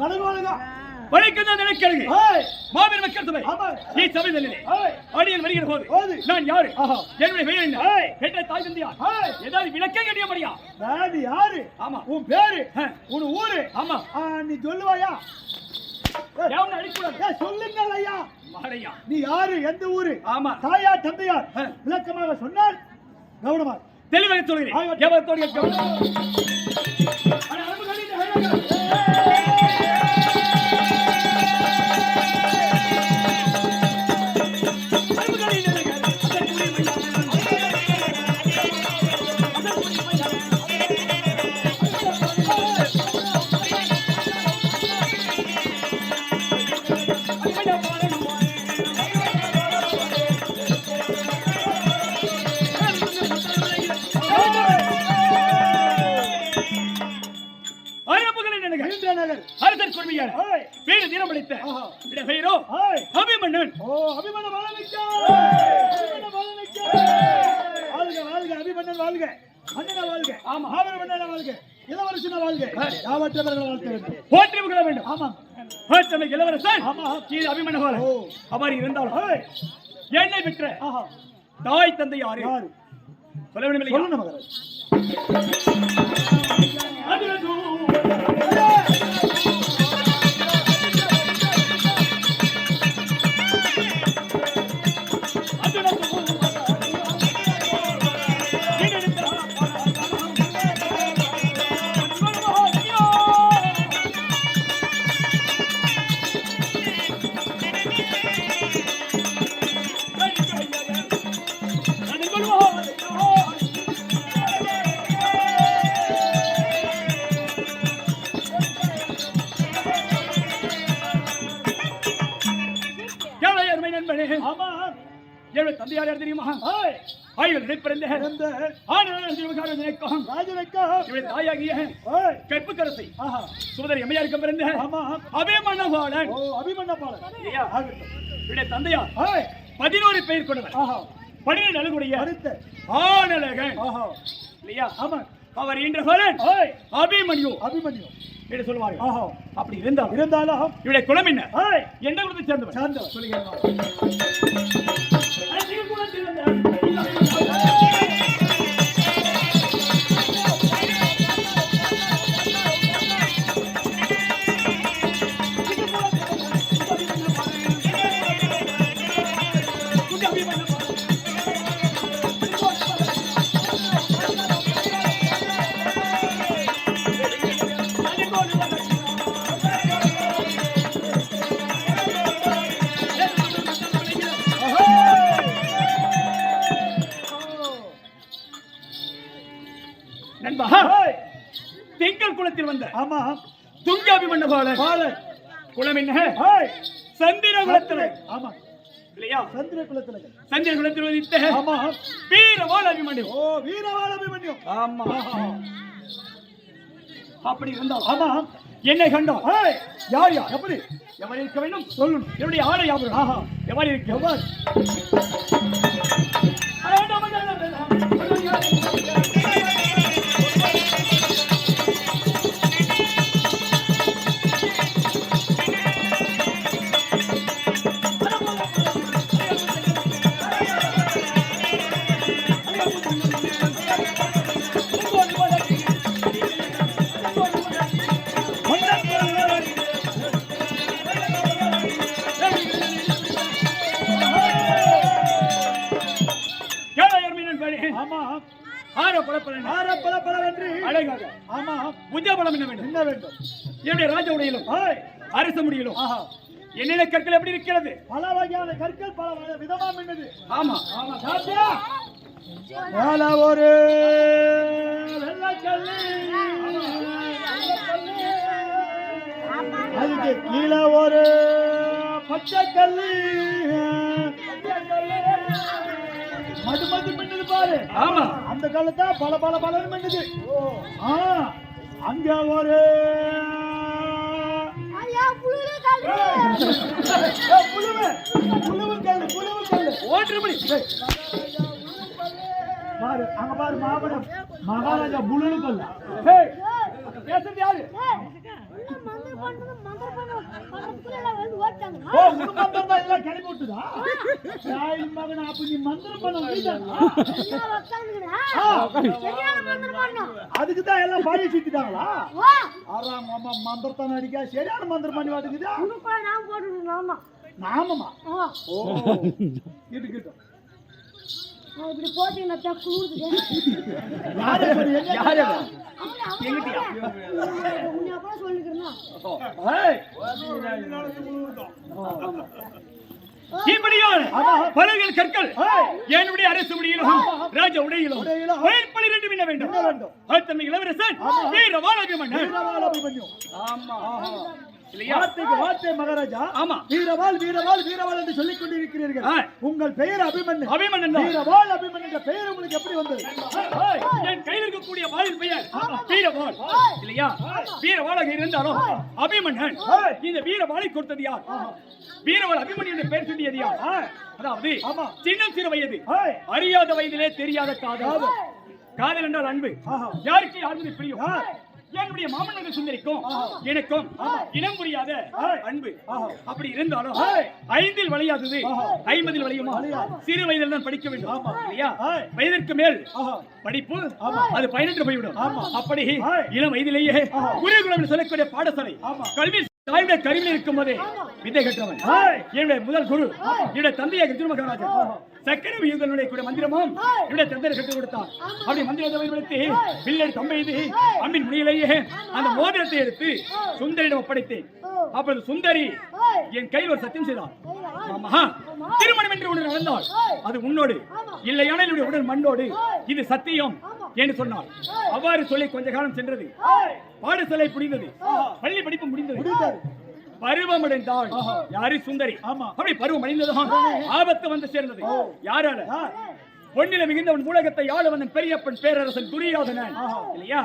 வணக்கம் வணக்கம் நினைக்கிறது மாபெரும் மக்கள் சபை. நீ சபைதலிலே ஏய், அடியன் வருகிற போது. நான் யாரு. என்னுடைய பெயர் என்ன. என்ற தாய் தந்தையா? ஏதாவது விளக்கம் கேட்டிய முடியா நான் யாரு? ஆமா. உன் பேரு. உன் ஊரு? ஆமா. நீ சொல்லுவாயா? சொல்லுங்கள் ஐயா. நீ யாரு? எந்த ஊரு? ஆமா. தாயா தந்தையார். விளக்கமாக சொன்னால் கவனமா தெளிவாக சொல்கிறேன். வாழ்க யாவற்றவர்கள் வாழ்க்க வேண்டும். போற்றி புகழ வேண்டும். ஆமாம் போற்றமை இளவரசன். ஆமா. இது அபிமன்னவாளன் ஓ. அவர் இருந்தாலும். ஏய், என்னை பெற்ற தாய் தந்தை யாரு? யாரு? சொல்ல வேண்டும் இல்லையா? சொல்லு மகராஜ். நண்பனே ஆமா எவ்வளவு தந்தையார் யார் தெரியுமா? ஏய், ஆய்கள் இடைப்பிறந்த இந்த ஆனந்த சிவகார நினைக்கும் ராஜனுக்கா இவளை தாயாகிய கற்புக்கரசை. ஆஹா. சுதர் எம்மையாருக்கு பிறந்த ஆமா அபிமன்னவாளன் ஓ அபிமன்ன பாலன் இல்லையா? ஆகட்டும். இவளுடைய தந்தையார் பதினோரு பேர் கொண்டவர். பன்னிரண்டு அழகுடைய அடுத்த ஆனழகன் இல்லையா? ஆமா அவர் இன்ற பலன் ஏய் அபிமன்யு. அபிமன்யு. என்று சொல்லுவார்கள் ஆஹா. அப்படி இருந்தால் இருந்தாலும் இவருடைய குலம் என்ன எந்த குலத்தை சேர்ந்தவர்? சாந்தவர் சொல்லுங்க பாலன் பாலன் குலம் என்ன சந்திர குலத்தில். ஆமா. இல்லையா? சந்திர குலத்துல. சந்திர குலத்தில் வதித்த ஆமா. வீரவாள் அபிமன்யு. ஓ வீரவாள அபிமன்யு. ஆமா. அப்படி இருந்தால் ஆமா. என்னை கண்டோம் யார் யார்? எப்படி? எவர் இருக்க வேண்டும்? சொல்லணும் என்னுடைய ஆடை யாபகம் ஆஹா. எவர் இருக்கு எவ்வாறு ஆற பழப்பலன் ஆர பல பலவென்று அழகாக ஆமா புஜாபலம் என்ன வேண்டும்? என்ன வேண்டும்? என்னுடைய ராஜ உடையிலும் அரச முடியிலும். ஆஹா. என்னென்ன கற்கள் எப்படி இருக்கிறது? பல வகையான கற்கள் பல விதமா மின்னது. ஆமா. ஆமா. ஒரு அதுக்கு கீழே ஒரு பச்சை கல்லு மது மது மின்னுது பாரு. ஆமா. அந்த கல்லு தான் பல பல பல மின்னுது. ஆ அங்க ஒரு பாரு அங்க பாரு மாவட்டம் மகாராஜா புலுன்னு கொல்ல. ஹேய் பேசுறது யாரு? ஓ மந்திரம் தான் எல்லாம் கிளம்பி விட்டுதா தாய் மகன் அப்ப நீ மந்திரம் பண்ண முடியுதா அதுக்கு தான் எல்லாம் பாடி சுத்திட்டாங்களா ஆறாம் மாமா மந்திரத்தான் அடிக்கா சரியான மந்திரம் பண்ணி வாட்டுக்குதா நாமமா ஓ கிட்டு கிட்டு இப்படி போட்டீங்கன்னா யாரு உன்னை அப்புறம் சொல்லிக்கிறேன்னா கற்கள். என்னுடைய அரசு முடியிலும் ராஜ உடையிலும். பலி ரெண்டு மின்ன வேண்டும். அடுத்த இளவரசன் வீரவாள் ஆமா. வார்த்தைக்கு வார்த்தை மகாராஜா. ஆமா. வீரவாள் வீரவாள் வீரவாள் என்று சொல்லிக் கொண்டிருக்கிறீர்கள். உங்கள் பெயர் அபிமன்யு. அபிமன்னன் தான். வீரவாள் அபிமன்யு என்ற பெயர் உங்களுக்கு எப்படி வந்தது? என் கையில் இருக்கக்கூடிய வாளின் பெயர் வீரவாள். இல்லையா? வீரவாளாக இருந்தாலும் அபிமன்னன் ஏய். இந்த வீரவாளை கொடுத்தது யார்? வீரவாள் அபிமன்யு என்ற பெயர் சொல்லியது யார். அதாவது. சின்ன சிறு வயது. அறியாத வயதிலே தெரியாத காதல். காதல் என்றால் அன்பு. யாருக்கு யாருக்கு பிரியும். என்னுடைய மாமன்னர்கள் சுந்தரிக்கும். எனக்கும் இனம் புரியாத. அன்பு. அப்படி இருந்தாலும். ஐந்தில் வளையாதது. ஐம்பதில் வளையுமா. சிறு வயதில் தான் படிக்க வேண்டும். இல்லையா. வயதிற்கு மேல். படிப்பு. அது பதினெட்டு போய்விடும். அப்படி. இளம் வயதிலேயே. குருகுலம் சொல்லக்கூடிய பாடசாலை. கல்வி தாயுடைய கருவியில் இருக்கும் போதே வித்தை கற்றவன். என்னுடைய முதல் குரு என்னுடைய தந்தையாக திருமகராஜன் சக்கர வியூதனுடைய கூட மந்திரமும் என்னுடைய தந்தையை கற்றுக் கொடுத்தான். அப்படி மந்திரத்தை பயன்படுத்தி வில்லடி தம்பெய்து அம்பின் முனியிலேயே அந்த மோதிரத்தை எடுத்து சுந்தரிடம் ஒப்படைத்தேன். அப்பொழுது சுந்தரி என் கையில் ஒரு சத்தியம் செய்தார் ஆமா. திருமணம் என்று ஒன்று நடந்தால் அது உன்னோடு. இல்லையானால் என்னுடைய உடல் மண்ணோடு. இது சத்தியம் என்று சொன்னார் அவ்வாறு சொல்லி கொஞ்ச காலம் சென்றது. பாடசாலை புரிந்தது. பள்ளி படிப்பு முடிந்தது. முடிந்தது. பருவம் அடைந்தாள் யாரு சுந்தரி ஆமா. அப்படி பருவம் அடைந்ததும் ஆபத்து வந்து சேர்ந்தது யாரால. பொன்னில மிகுந்தவன் உலகத்தை ஆள வந்தன் பெரியப்பன் பேரரசன் துரியோதனன். இல்லையா.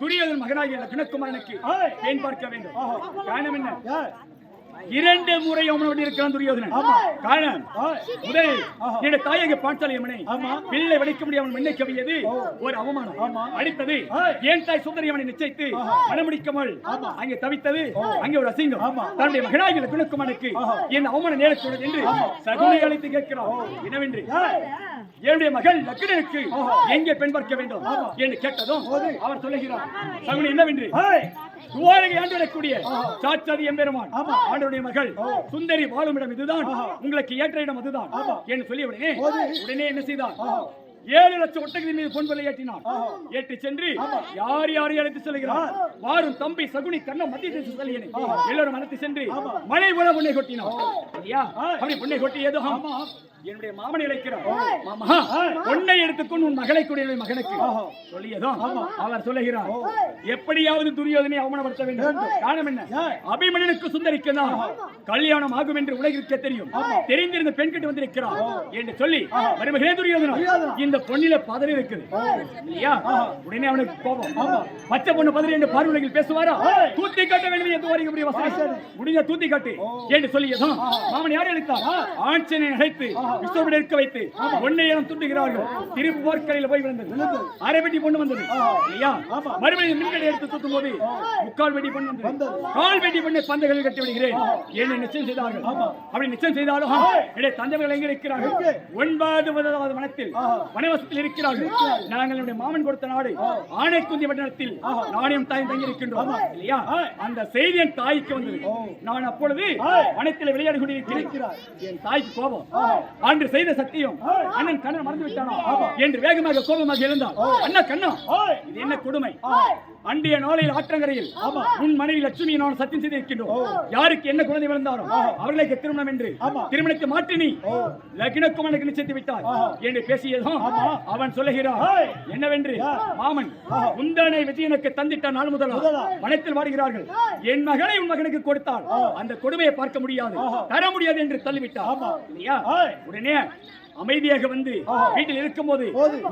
துரியோதன் மகனாகிய லக்னகுமாரனுக்கு. பெண் பார்க்க வேண்டும். காரணம் என்ன. இரண்டு முறை அவனோடு இருக்கிறான் துரியோதனன். காரணம் ஆஹா. என்னுடைய தாயக பாஞ்சாலி அம்மனை ஆமா. பிள்ளை வடிக்க முடிய அவன் மண்ணை கவியது ஒரு அவமானம். அடித்தது. ஏன் தாய் சுந்தரி அவனை நிச்சயித்து மனமுடிக்காமல் ஆமா. அங்கே தவித்தது அங்கே ஒரு அசிங்கம் ஆமா. தன்னுடைய மகனாகிய ஆஹா. என் அவமானம் நேரக்கூடாது என்று சகுனை அழைத்து கேட்கிறான் என்னவென்று. என்னுடைய மகள் லக்னனுக்கு எங்கே பெண் பார்க்க வேண்டும் என்று கேட்டதும் அவர் சொல்லுகிறார் சகுனி என்னவென்று. துவாரகை ஆண்டு வரக்கூடிய சாட்சாதி எம்பெருமான் ஆண்டவருடைய மகள் சுந்தரி வாழும் இடம் இதுதான். உங்களுக்கு ஏற்ற இடம் அதுதான். என்று சொல்லிய உடனே உடனே என்ன செய்தார் ஏழு லட்சம் ஒட்டகத்தின் மீது பொன் விலை ஏற்றினார் ஏற்றி சென்று யார் யாரை அழைத்து செல்கிறார்? வாரும் தம்பி சகுனி கண்ணம் மத்திய தேச செல்கிறேன் எல்லோரும் அழைத்து சென்று மழை போல பொண்ணை கொட்டினார் அப்படி பொண்ணை கொட்டியதோ என்னுடைய மாமனை அழைக்கிறார் மாமா பொண்ணை எடுத்துக்கொண்டு உன் மகளை கூடிய மகனுக்கு. சொல்லியதும் அவர் சொல்லுகிறார். எப்படியாவது துரியோதனை அவமானப்படுத்த வேண்டும். காரணம் என்ன? அபிமன்னனுக்கு சுந்தரிக்கு தான் கல்யாணம் ஆகும் என்று உலகிற்கே தெரியும். தெரிந்திருந்த பெண் கிட்ட வந்திருக்கிறார் என்று சொல்லி மருமகனே துரியோதனா? இந்த பொண்ணில பதவி இருக்குது. இல்லையா? உடனே அவனுக்கு கோபம். பச்சை பொண்ணு பதவி என்று பார்வையில் பேசுவாரா? தூத்தி காட்ட வேண்டும் என்று வரைக்கும். முடிஞ்ச தூத்தி காட்டு. என்று சொல்லியதும் மாமன் யாரை அழைத்தார்? ஆட்சியனை அழைத்து விஸ்வபடி இருக்க வைத்து ஒன்னையும் துண்டுகிறார்கள். திருப்பு போர்க்கரையில் போய் விழுந்தது. அரை வெட்டி பொண்ணு வந்தது. இல்லையா? மறுபடியும் மின்கடை எடுத்து தூக்கும் போது முக்கால் வெட்டி பொண்ணு வந்தது. கால் வெட்டி பொண்ணை பந்தகளில் கட்டி விடுகிறேன். என்ன நிச்சயம் செய்தார்கள். அப்படி நிச்சயம் செய்தாலும் என்னுடைய தந்தைகள் எங்க இருக்கிறார்கள்? ஒன்பது முதலாவது மனத்தில் வனவாசத்தில் இருக்கிறார்கள். நாங்கள் என்னுடைய மாமன் கொடுத்த நாடு ஆணைக்குந்தி பட்டணத்தில் நாணயம் தாய் தங்கி இருக்கின்றோம் இல்லையா? அந்த செய்தி என் தாய்க்கு வந்தது. நான் அப்பொழுது வனத்தில் விளையாடி கொண்டிருக்கிறேன். என் தாய்க்கு கோபம். அன்று செய்த சத்தியம். அண்ணன் கண்ணன் மறந்து விட்டானா? என்று வேகமாக கோபமாக எழுந்தார் அண்ணா கண்ணா இது என்ன கொடுமை? அன்றைய நாளையில் ஆற்றங்கரையில் உன் மனைவி லட்சுமி நான் சத்தியம் செய்திருக்கின்றோம். யாருக்கு என்ன குழந்தை விழுந்தாரோ அவர்களுக்கு திருமணம் என்று. திருமணத்தை மாற்றி நீ. லக்னக்குமனுக்கு நிச்சயித்து விட்டார் என்று பேசியதும் அவன் சொல்லுகிறான். என்னவென்று? மாமன் உந்தனை விஜயனுக்கு தந்திட்ட நாள் முதலா? வனத்தில் வாடுகிறார்கள். என் மகளை உன் மகனுக்கு கொடுத்தால் அந்த கொடுமையை பார்க்க முடியாது. தர முடியாது என்று தள்ளிவிட்டார். இல்லையா? உடனே அமைதியாக வந்து வீட்டில் இருக்கும்போது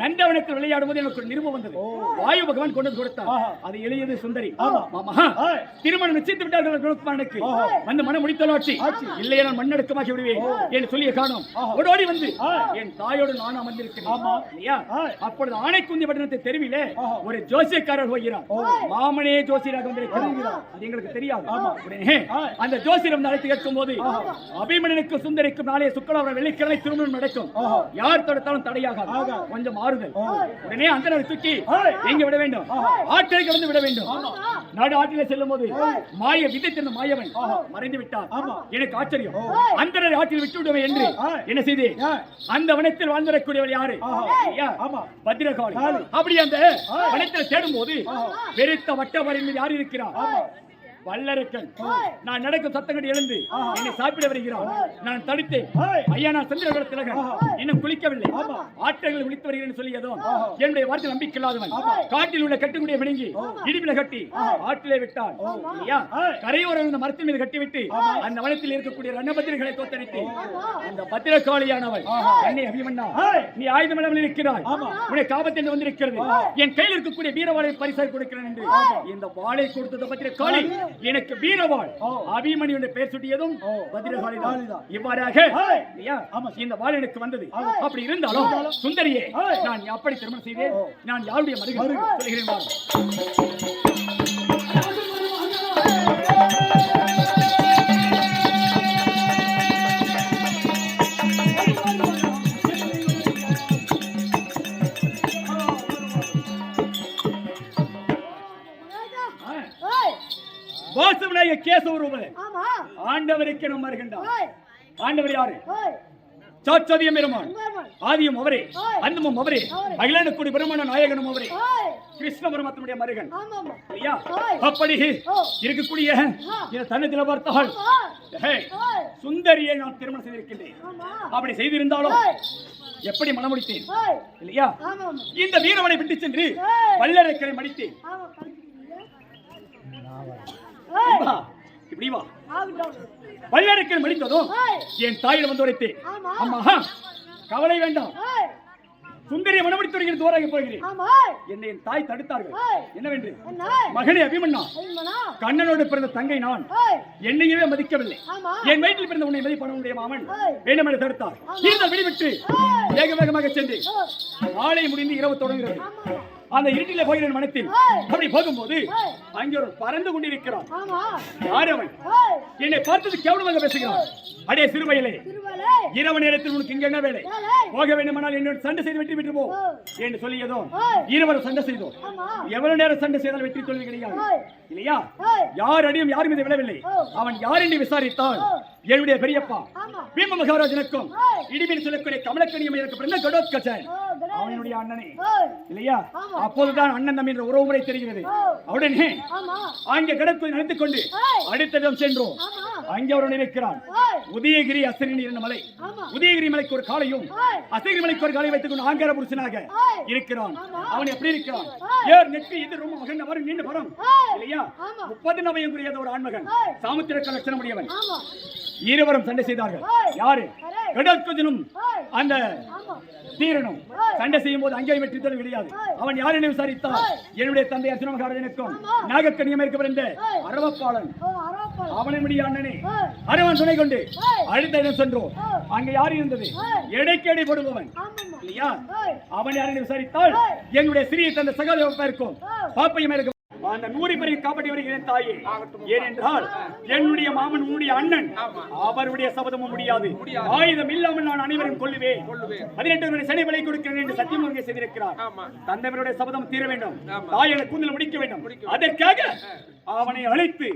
நந்தவனத்தில் விளையாடும் போது எனக்கு ஒரு நிருபம் வந்தது. வாயு பகவான் கொண்டு கொடுத்தார் அது எளியது சுந்தரி. திருமணம் நிச்சயித்து விட்டார்கள் வந்து மனம் முடித்தலாட்சி இல்லையே நான் மண்ணடக்கமாகி விடுவேன் என்று சொல்லிய காணும் ஓடோடி வந்து என் தாயோடு நான் அமர்ந்திருக்கிறேன். அப்பொழுது ஆணைக்குந்தி பட்டணத்தை தெருவிலே ஒரு ஜோசியக்காரர் போகிறார். மாமனே ஜோசியராக வந்திருக்கிறார். அது எங்களுக்கு தெரியாது. உடனே அந்த ஜோசியர் வந்து அழைத்து கேட்கும் போது அபிமனனுக்கும் சுந்தரிக்கும் நாளைய சுக்கலாவர வெள்ளிக்கிழமை திருமணம் நடக்கும். யார் தடுத்தாலும் தடையாகாது. கொஞ்சம் மாறுதல் உடனே அந்த தூக்கி எங்க விட வேண்டும். ஆற்றை கடந்து விட வேண்டும். நாடு ஆற்றிலே செல்லும் போது மாய விதைத்திருந்த மாயவன் மறைந்து விட்டார் எனக்கு ஆச்சரியம். அந்த ஆற்றில் விட்டு விடுவேன் என்று என்ன செய்து அந்த வனத்தில் வாழ்ந்திடக்கூடியவர் யாரு? பத்திரகாளி. அப்படி அந்த வனத்தில் தேடும் போது வெறுத்த வட்டவரின் யார் இருக்கிறார்? வல்லரக்கன். நான் நடக்கும் சத்தம் கட்டி எழுந்து என்னை சாப்பிட வருகிறான். நான் தடுத்தேன். ஐயா நான் சந்திரகுல திலகன். இன்னும் குளிக்கவில்லை. ஆற்றங்கள் விழித்து வருகிறேன் சொல்லியதும் என்னுடைய வார்த்தை நம்பிக்கை இல்லாதவன் காட்டில் உள்ள கட்டுக்குடியை விழுங்கி இடிவில கட்டி ஆற்றிலே விட்டான். ஐயா கரையோரம் இருந்த மரத்தின் மீது கட்டிவிட்டு அந்த வனத்தில் இருக்கக்கூடிய ரணபத்திரிகளை தோத்தரித்து அந்த பத்திரகாளியானவள் என்னை அபிமன்னா நீ ஆயுதம் இல்லாமல் இருக்கிறாய் உனக்கு ஆபத்து என்று வந்திருக்கிறது. என் கையில் இருக்கக்கூடிய வீரவாளை பரிசாக கொடுக்கிறேன் என்று இந்த வாளை கொடுத்தது பத்திரகாளி. எனக்கு வீரவாள் அபிமணியுடைய பெயர் சுட்டியதும் பத்திரகாளி தான் இவ்வாறாக? இந்த வாள் எனக்கு வந்தது. அப்படி இருந்தாலும் சுந்தரியே நான் அப்படி திருமணம் செய்தேன்? நான் யாருடைய மருகன்? சொல்கிறேன் பாருங்கள். வாசவனாய கேசவரூபன் ஆமா. ஆண்டவருக்கு நம்ம வருகின்றார். ஆண்டவர் யாரு? சாட்சாதியம் பெருமான். பெருமான். ஆதியும் அவரே. அந்தமும் அவரே. அவரே. அகிலாண்டக்குடி பிரம்மண நாயகனும் அவரே. கிருஷ்ண பரமாத்மனுடைய மருகன். ஐயா. அப்படி. இருக்கக்கூடிய. இந்த தன்னத்தில் பார்த்தால் சுந்தரியை நான் திருமணம் செய்திருக்கின்றேன். அப்படி செய்திருந்தாலும் எப்படி மனமுடித்தேன்? இல்லையா? இந்த வீரவனை விட்டு சென்று. வல்லரைக்கரை மடித்தேன். இப்படி வா. வல்லரைக்கரை மடித்ததும் என் தாயிடம் வந்து உரைத்தேன் அம்மா கவலை வேண்டாம். சுந்தரியை மனமுடித்து வருகிற தோராக போகிறேன் என்னை என் தாய் தடுத்தார்கள். என்னவென்று? என்ன? மகனே அபிமன்னா கண்ணனோடு பிறந்த தங்கை நான். என்னையவே மதிக்கவில்லை. என் வயிற்றில் பிறந்த உன்னை மதிப்பட முடிய மாமன். வேண்டும் என தடுத்தார். இருந்த விடுவிட்டு வேக வேகமாக சென்று மாலை முடிந்து இரவு தொடங்குகிறது. அந்த இருட்டிலே போகிறேன் மனத்தில். அப்படி போகும்போது. அங்கே ஒரு பறந்து கொண்டிருக்கிறான் யார் அவன் என்னை பார்த்தது கேவலமாக பேசுகிறான். அடே சிறுவையிலே. இரவு நேரத்தில் உனக்கு இங்க என்ன வேலை? போக வேண்டுமானால் என்னோட சண்டை செய்து வெற்றி பெற்று போ. என்று சொல்லியதும் ஓய். இருவரும் சண்டை செய்தோம். எவ்வளவு நேரம் சண்டை செய்தால் வெற்றி தோல்வி கிடையாது. இல்லையா? யார் அடியும் யார் மீது விழவில்லை. ஓ. அவன் யார் என்று விசாரித்தால் ஓ. என்னுடைய பெரியப்பா. பீம மகாராஜனுக்கும். இடிமீன் சொல்லக்கூடிய கமலக்கணியம் எனக்கு பிறந்த கடோத்கச்சன் அவனுடைய அண்ணனே. இல்லையா. அப்போதுதான் அண்ணன் தம்பி என்ற உறவு முறை தெரிகிறது உடனே அங்கே கடற்கரை நினைத்துக் கொண்டு ஓய் அடுத்ததும் சென்றோம். அங்கே அவருடன் இருக்கிறான் உதயகிரி அசரின் இருந்த மலை. உதயகிரி மலைக்கு ஒரு காலையும் அசகிரி மலைக்கு ஒரு காலை வைத்துக் கொண்டு ஆங்கார புருஷனாக இருக்கிறான். அவன் எப்படி இருக்கிறான். ஏர் நெற்றி இது ரொம்ப மகன் வரும் நீண்ட வரும் இல்லையா? முப்பது நவையங்குரியது ஒரு ஆண்மகன். சாமுத்திரக்க லட்சணம் உடையவன் இருவரும் சண்டை செய்தார்கள். யாரு? கடற்கஜனும் அந்த தீரனும். சண்டை செய்யும் போது அங்கே வெற்றி தோல்வி கிடையாது. அவன் யார் விசாரித்தான் ஓய். என்னுடைய தந்தை அர்ஜுன மகாராஜனுக்கும். நாகக்கண்ணியம் இருக்க பிறந்த ஓய். அரவப்பாளன் அவனுடைய அண்ணனே அரவன் துணை கொண்டு. அடுத்த இடம் சென்றோம். அங்க யார் இருந்தது ஓய். எடைக்கு எடை போடுபவன் இல்லையா அவன் யார் என்று விசாரித்தால். எங்களுடைய சிறிய தந்த சகாதேவப்பா இருக்கும். பாப்பையும் இருக்கும் அந்த நூறு பேரை காப்பாற்றி வருகிறேன் தாயே. ஏனென்றால் என்னுடைய மாமன் உன்னுடைய அண்ணன். அவருடைய சபதமும் முடியாது. ஆயுதம் இல்லாமல் நான் அனைவரும் கொள்ளுவேன் பதினெட்டு வரை சனி விலை கொடுக்கிறேன் என்று சத்தியம் ஒருங்கே செய்திருக்கிறார். தந்தைவருடைய சபதம் தீர வேண்டும். தாய் என கூந்தல் முடிக்க வேண்டும். அதற்காக அவனை அழைத்து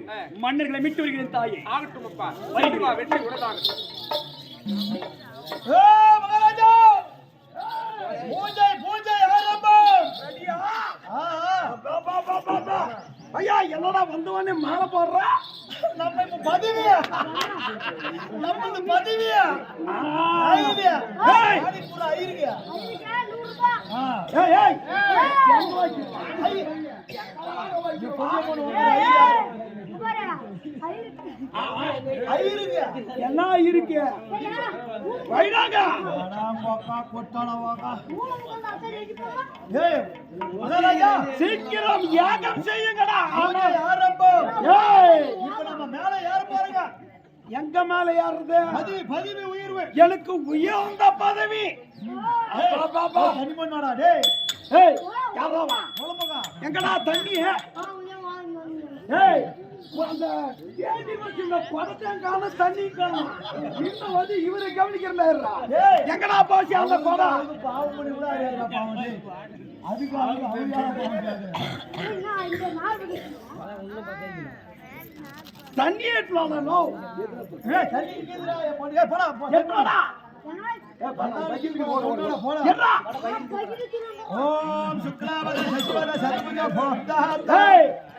மன்னர்களை மீட்டு வருகிறேன் தாயே. ஆகட்டும் அப்பா. வெற்றி மகாராஜா! பூஜை பூஜை வந்தவனே மேல போடுற? நம்ம இப்ப பதவியா? நம்மளுக்கு பதவியா? ஐயா ஐயா. அடிப்போமா? ஏய் மகாராஜா சீக்கிரம் யாகம் செய்யுங்கடா. மேல ஏற போறோங்க எங்க மேல ஏறுறது? பதவி பதவி உயர்வு. எனக்கு உயர்ந்த பதவி. எங்கடா தண்ணி. ஏய். அந்த ஏடி வச்சிருந்த படத்தை காண தண்ணி காணும். இன்னும் வந்து இவரை கவனிக்கிறா. எங்கடா போச்சு அந்த படம்? பாவம். பண்ணி. கூட? தண்ணி ஓம் சசிவர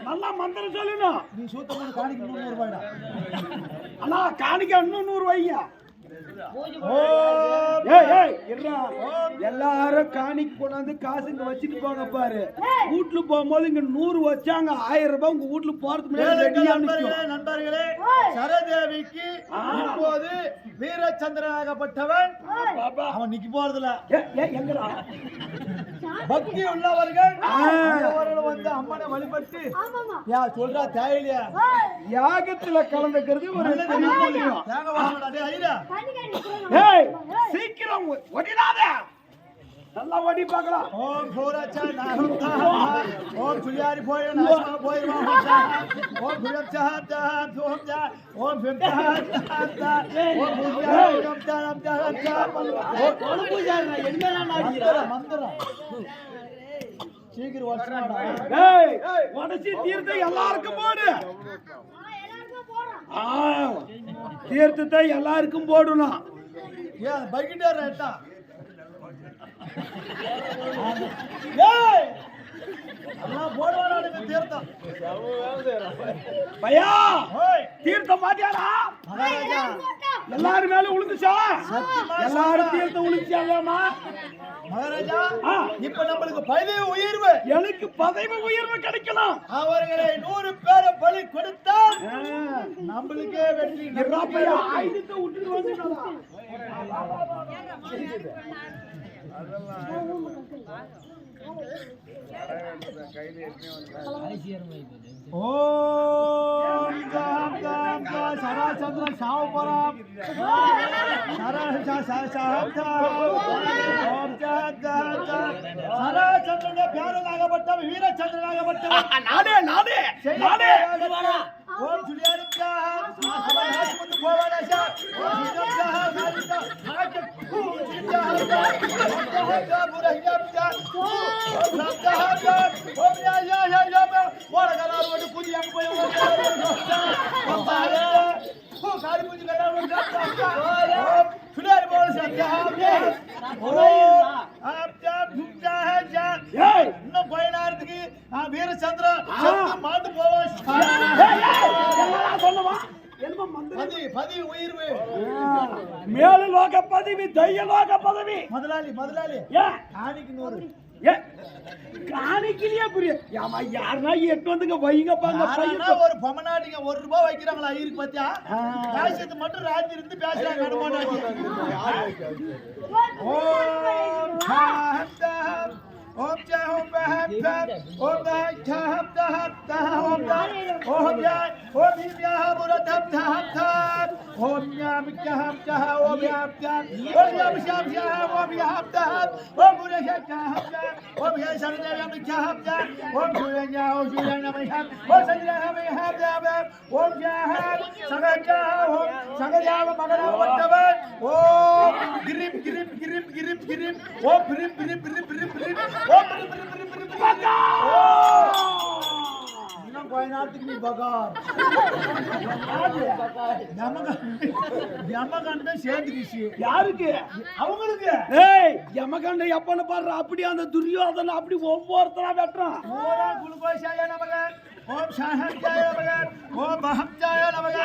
நல்லா மந்திரம் சொல்லணும் நீ சூத்தமான ரூபாய்டா அண்ணா காணிக்க இன்னும் நூறு ரூபாய்யா ஓ எல்லாரும் காணிக்கு கொண்டாந்து காசு இங்க வச்சுட்டு போங்க பாரு. வீட்டுல போகும்போது இங்க நூறு வச்சாங்க ஆயிரம் ரூபாய் உங்க வீட்டுல போறது முன்னாடி நண்பர்களே சரதேவிக்கு இப்போது வீரச்சந்திரனாகப்பட்டவன் அவன் நிக்க போறதுல எங்கடா? பக்தி உள்ளவர்கள். அவர்கள் வந்து அம்மனை வழிபட்டு ஆமாமா. யா சொல்றா தேவையில்லையா யாகத்துல கலந்துக்கிறது ஒரு சீக்கிரம் ஒடிடாத நல்லா ஒடி பார்க்கலாம் ஓம் சூரச்சா நாகந்தா சுயாரி போய் நாசமா போய் வாஹா ஓம் சஹா தஹா ஓம் ஜா ஓம் தஹா தஹா ஓம் என்ன நாடிக்கிறா மந்திரம் சீக்கிரம் உடச்சி தீர்த்த எல்லாருக்கும் போடு. தீர்த்தத்தை எல்லாருக்கும் போடணும் ஏன் பக்கிட்டே ரேட்டா ஏய் பையா தீர்த்தம். போட்டோம். எல்லாரும் மேல சத்தியமா எல்லாரும் தீர்த்தம் மகாராஜா. இப்ப நம்மளுக்கு பதவி உயர்வு. எனக்கு பதவி உயர்வு கிடைக்கணும். அவர்களை நூறு பேரை பலி கொடுத்தால் நம்மளுக்கே வெற்றி. ஆயுதத்தை விட்டுட்டு. ஓம் காம் காம் கா சரா சா சாஹம் தா ஓம் வீரச்சந்திரனாகப்பட்டவன். நானே நானே நானே. ஹாஸ்மந்து போவாடா சா வீரச்சந்திரன் செத்து மாண்டு போவான் ஏய், ஏய், என்னடா சொல்லுவா என்னமோ மந்திரம் பதி பதி உயிர்வு. மேலு லோக பதவி தைய லோக பதவி. முதலாளி முதலாளி. ஏன் காணிக்கு நூறு. ஏ? காணிக்கலையே புரிய ஆமா யாருன்னா எட்டு வந்துங்க வைங்கப்பாங்க யாரானா ஒரு பொம்மநாட்டிங்க ஒரு ரூபாய் வைக்கிறாங்களா ஐயருக்கு பத்தியா. பேசுறது மட்டும் ராத்திரி இருந்து பேசுறாங்க அனுமானாட்டி ஓம் ஓம் சாஹம் தாஹம் ஓம் ஜாஹம் பஹம் பஹம் ஓம் தாஹம் ஜாஹம் தாஹம் தாஹம் ஓம் தாஹம் ஓம் ஜாஹம் ஓம் யா புரதம் தாஹம் தாஹம் ஓம் யாம் ஜாஹம் ஜாஹம் ஓம் யாம் ஜாஹம் ஓம் யாம் ஷாம் ஜாஹம் ஓம் யாம் தாஹம் ஓம் புரஷ ஜாஹம் ஜாஹம் ஓம் யா சரஜாம் ஜாஹம் ஜாஹம் ஓம் சுயன் யாஹம் சுயன் நமஹம் ஓம் சஜ்ரஹம் யாஹம் ஜாஹம் ஓம் ஜாஹம் சகஜாஹம் ஓம் சகஜாவ மகனாவட்டவன் ஓம் கிரிம் கிரிம் கிரிம் கிரிம் கிரிம் ஓம் பிரிம் பிரிம் பிரிம் பிரிம் பிரிம் ஓம் பிரிம் பிரிம் பிரிம் பிரிம் பிரிம் இன்னும் கொஞ்ச நேரத்துக்கு நீ பகார் யமகண்ட சேர்ந்துக்கிச்சு யாருக்கு? அவங்களுக்கு? யமகண்ட எப்பன்னு பாரு அப்படி அந்த துரியோதனை அப்படி ஒவ்வொருத்தரா வெட்டுறான். ஓம் சாஹத்யாய நமக ஓம் மஹத்யாய நமக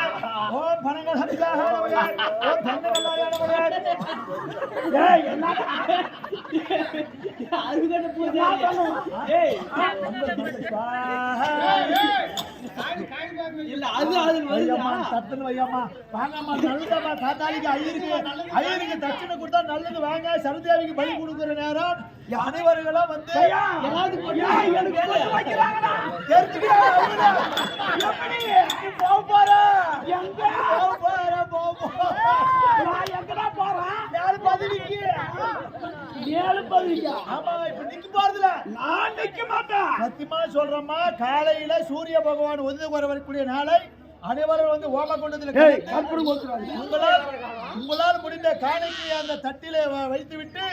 ஓம் பனங்கஹத்யாய நமக ஓம் தங்கவல்லாய நமக ஏய் என்னடா அருகட பூஜை ஏய் ஸ்வாஹா வையம்மா தட்டுன்னு வையம்மா. வாங்கம்மா நல்லதம்மா காத்தாளிக்கு ஐயருக்கு ஐயருக்கு தட்சணை கொடுத்தா நல்லது. வாங்க சரதேவிக்கு பலி கொடுக்குற நேரம். அனைவர்களும் வந்து போக போற. போற. மேல பதவிக்கு. ஆமா, இப்ப நிக்க போறதில்ல. சத்தியமா சொல்றேம்மா காலையில சூரிய பகவான் ஒதுங்க வர வரக்கூடிய நாளை அனைவரும் வந்து ஓம கொடுத்துறாங்க உங்களால் உங்களால் முடிந்த காணிக்கை அந்த தட்டிலே வ- வைத்து விட்டு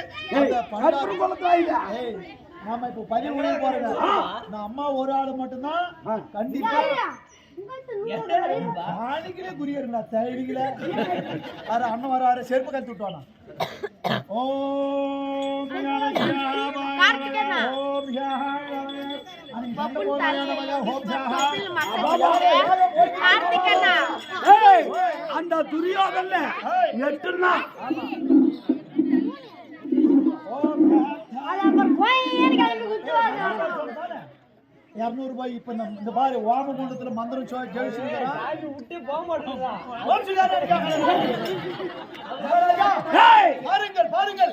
நாம இப்ப பதிவு முடிய போறோம் நான் அம்மா ஒரு ஆளு மட்டும்தான். ஆ. கண்டிப்பா. காணிக்கலே குறியருங்களா தைரிகள அர அண்ணன் வராரு செருப்பு கத்து விட்டுவானா ஓம் கார்த்திகேயனா. ஓம் கார்த்திகண்ணா ஏய் அந்த துரியோதன்ல எட்டுனா அது அப்புறம் போய் கிளம்பி குத்துவாங்க இருநூறு ரூபாய் இப்ப இந்த பாரு வாம குண்டத்துல மந்திரம் சோ ஜெயிச்சிருக்கிறா? ஏய்! பாருங்கள் பாருங்கள்.